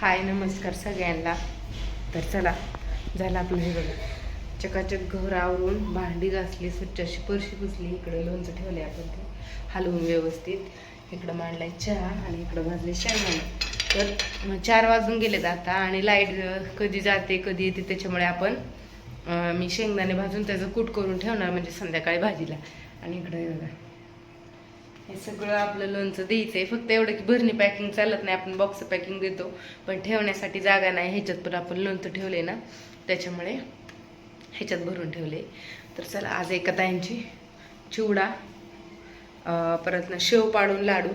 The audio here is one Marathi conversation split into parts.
हाय नमस्कार सगळ्यांना. तर चला झालं आपलं हे बघा. चकाचक घर आवरून भांडी घासली स्वच्छ अशी परशी पुसली. इकडे लोणचं ठेवले आपण ते. हलवून व्यवस्थित. इकडं मांडलाय चहा आणि इकडं भाजले शेंगदाणे. तर मग चार वाजून गेलेत आता आणि लाइट कधी जाते कधी येते त्याच्यामुळे आपण मी शेंगदाणे भाजून त्याचं कूट करून ठेवणार म्हणजे संध्याकाळी भाजीला. आणि इकडं हे सगळं आपलं लोणचं द्यायचं आहे फक्त एवढं की भरणी पॅकिंग चालत नाही आपण बॉक्स पॅकिंग देतो. पण ठेवण्यासाठी जागा नाही. ह्याच्यात पण आपण लोणचं ठेवले ना त्याच्यामुळे ह्याच्यात भरून ठेवले तर चला आज एका ताईंची चिवडा परत ना शेव पाडून लाडू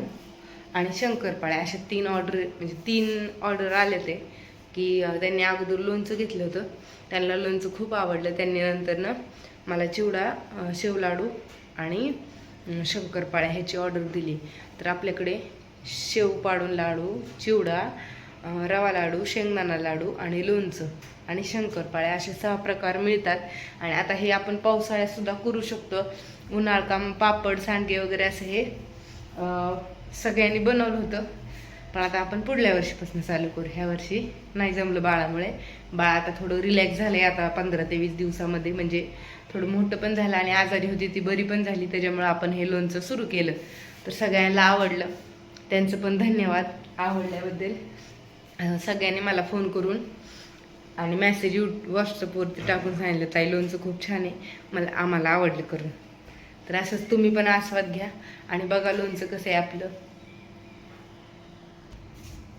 आणि शंकरपाळ्या अशा तीन ऑर्डर म्हणजे तीन ऑर्डर आले ते की त्यांनी अगोदर लोणचं घेतलं होतं. त्यांना लोणचं खूप आवडलं. त्यांनी नंतर ना मला चिवडा शेवलाडू शेव लाडू आणि शंकरपाळ्या ह्याची ऑर्डर दिली. तर आपल्याकडे शेव पाडून लाडू चिवडा रवा लाडू शेंगदाणा लाडू आणि लोणचं आणि शंकरपाळ्या असे सहा प्रकार मिळतात. आणि आता हे आपण पावसाळ्यातसुद्धा करू शकतो. उन्हाळकाम पापड सांडगे वगैरे असं हे सगळ्यांनी बनवलं होतं. पण आता आपण पुढल्या वर्षीपासून चालू करू. ह्या वर्षी नाही जमलं बाळामुळे. बाळ आता थोडं रिलॅक्स झालंय आता पंधरा ते वीस दिवसामध्ये. म्हणजे थोडं मोठं पण झालं आणि आजारी होती ती बरी पण झाली. त्याच्यामुळे आपण हे लोणचं सुरू केलं. तर सगळ्यांना आवडलं. त्यांचं पण धन्यवाद आवडल्याबद्दल. सगळ्यांनी मला फोन करून आणि मेसेज यू व्हॉट्सअपवरती टाकून सांगितलं ताई लोणचं खूप छान आहे. मला आम्हाला आवडलं करून. तर असंच तुम्ही पण आस्वाद घ्या आणि बघा लोणचं कसं आहे आपलं.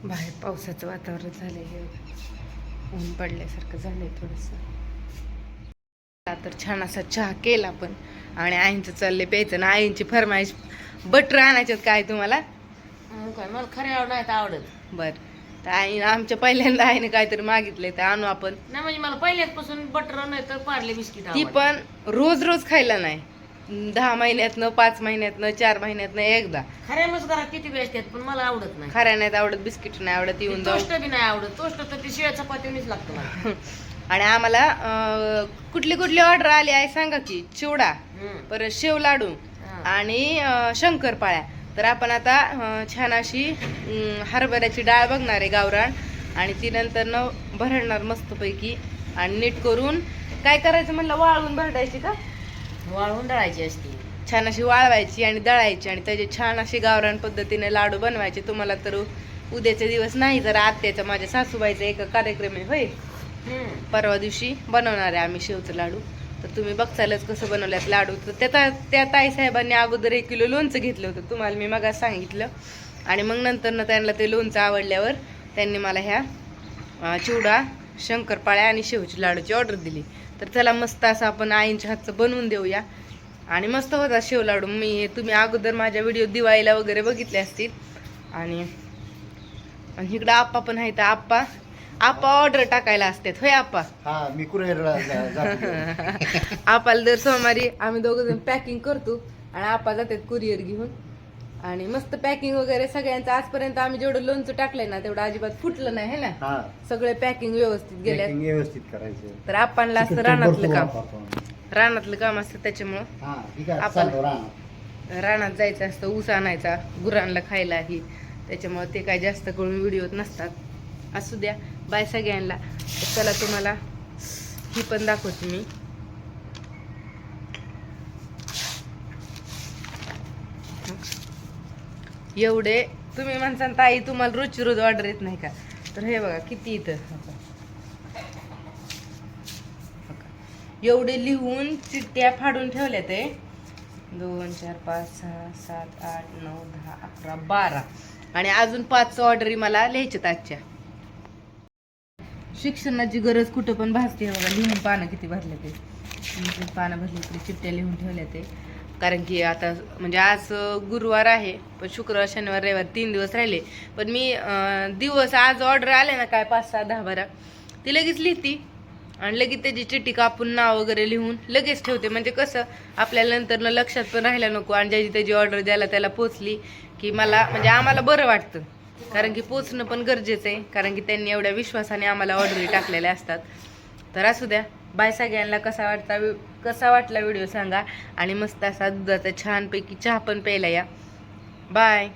बाहेर पावसाचं वातावरण झालंय हे. ऊन पडल्यासारखं झालंय थोडंसं. तर छान असा चहा केला पण. आणि आईंचं चाललंय प्यायचं ना आईंची फरमाईश. बटर आणायच्यात काय तुम्हाला? मला खरे आवड नाही तर आवडत. बर. तर आई आमच्या पहिल्यांदा आईने काहीतरी मागितलंय तर आणू आपण. नाही म्हणजे मला पहिल्यापासून बटर नाही तर पार्ले बिस्किट ती. पण रोज रोज खायला नाही. दहा महिन्यातनं पाच महिन्यातनं चार महिन्यातनं एकदा. खऱ्या मस्त घरात किती बी असतात पण मला आवडत नाही. खऱ्या नाहीत आवडत बिस्किट नाही आवडत येऊन टोस्ट बी नाही आवडत टोस्ट तर ते शिळ्या चपातीवनीच लागतं मला. आणि आम्हाला अं, कुठली कुठली ऑर्डर आली आहे सांगा की चिवडा हम्म. परत शेव लाडू हा. आणि अं, शंकरपाळ्या. तर आपण आता अं, छान अशी अं, हरभऱ्याची डाळ बघणार आहे गावरान आणि ती नंतर न भरडणार मस्तपैकी आणि नीट करून काय करायचं म्हणलं वाळवून भरडायची का? वाळवून दळायची असते. छान अशी वाळवायची आणि दळायची आणि त्याचे छान असे गावरान पद्धतीने लाडू बनवायचे. तुम्हाला तर उद्याचे दिवस नाही जर आत्याचा माझ्या सासूबाईचा एक कार्यक्रम आहे होय. परवा दिवशी बनवणार आहे आम्ही शेवचं लाडू. तर तुम्ही बघचालच कसं बनवल्यात लाडू. तर त्या त्या ताईसाहेबांनी अगोदर एक किलो लोणचं घेतलं होतं. तुम्हाला मी मग सांगितलं. आणि मग नंतर ना त्यांना ते लोणचं आवडल्यावर त्यांनी मला ह्या चिवडा शंकरपाळ्या आणि शेवची लाडूची ऑर्डर दिली. तर चला मस्त असं आपण आईंच्या हातचं बनवून देऊया. आणि मस्त होता शेव लाडू. मी तुम्ही अगोदर माझ्या व्हिडिओ दिवाळीला वगैरे बघितले असतील. आणि आणि इकडं आप्पा पण आहे तर आप्पा आप्पा ऑर्डर टाकायला असतात. होय आप्पा? हा आपाला दर सोमवारी आम्ही दोघं जण पॅकिंग करतो. आणि आपा जातात कुरिअर घेऊन. आणि मस्त पॅकिंग वगैरे सगळ्यांचं. आजपर्यंत आम्ही जेवढं लोणचं टाकलंय ना तेवढं अजिबात फुटलं नाही है ना? हा. सगळे पॅकिंग व्यवस्थित गेले packing व्यवस्थित करायचं. तर आपणला असतं रानातलं काम. रानातलं काम असतं त्याच्यामुळं. हा ठीक आहे आपण- राहणार रानात जायचं असतं ऊस आणायचा गुरांना खायला ही. त्याच्यामुळे ते काय जास्त करून व्हिडिओत नसतात. असू द्या बाय सगळ्यांना. तर चला तुम्हाला ही पण दाखवते मी. एवढे तुम्ही म्हणसान ताई तुम्हाला रोजची रोज ऑर्डर येत नाही का? तर हे बघा किती इथं? एवढे लिहून चिठ्ठ्या फाडून ठेवल्या ते दोन चार पाच सहा सात आठ नऊ दहा अकरा बारा. आणि अजून पाच ऑर्डरी मला लिहायच्यात आजच्या. शिक्षणाची गरज कुठं पण भासते बघा लिहून पानं किती भरले ते पानं भरली इकडे चिठ्ठ्या लिहून ठेवल्या ते कारण की आता म्हणजे आज गुरुवार आहे पण शुक्रवार शनिवार रविवार तीन दिवस राहिले. पण मी दिवस आज ऑर्डर आले ना काय पाच सहा दहा बारा ती लगेच लिहिती. आणि लगेच त्याची चिठ्ठी कापून नाव वगैरे लिहून लगेच ठेवते. म्हणजे कसं आपल्याला नंतर लक्षात पण राहायला नको. आणि ज्याची त्याची ऑर्डर द्यायला त्याला पोचली की मला म्हणजे आम्हाला बरं वाटतं. कारण की पोचणं पण गरजेचं आहे. कारण की त्यांनी एवढ्या विश्वासाने आम्हाला ऑर्डरी टाकलेल्या असतात. तर असू द्या. बाय सगळ्यांना कसा वाटता कसा वाटला व्हिडिओ सांगा. आणि मस्त असा दुधाचा छानपैकी चहा पण प्यायला या. बाय.